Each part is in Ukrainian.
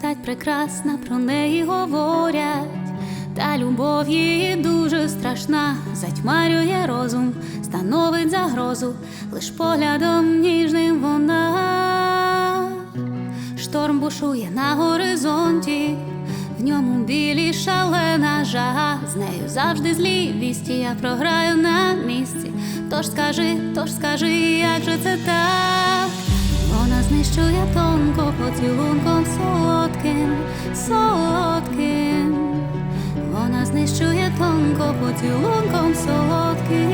стать прекрасна, про неї говорять. Та любов її дуже страшна, затьмарює розум, становить загрозу, лиш поглядом ніжним вона. Шторм бушує на горизонті, в ньому білі шалена жага, з нею завжди злі вісті, я програю на місці. Тож скажи, тож скажи, як же це так? Вона знищує тонко тонко поцілунком солодким.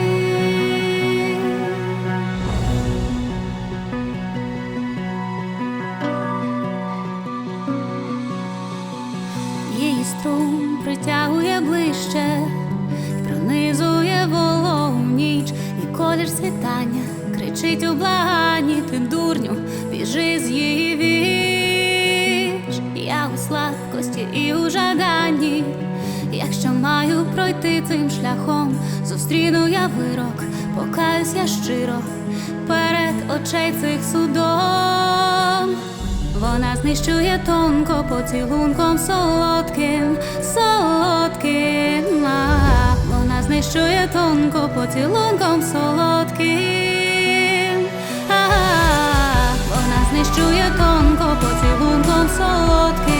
Її струм притягує ближче, пронизує вологу ніч, і колір світання кричить у благанні, ти дурню, біжи з її віч. Я у сладкості і у жаданні, якщо маю пройти цим шляхом, зустріну я вирок, покаюсь я щиро перед очей цих судом. Вона знищує тонко поцілунком солодким, солодким. Вона знищує тонко поцілунком солодким. А, Вона знищує тонко поцілунком солодким.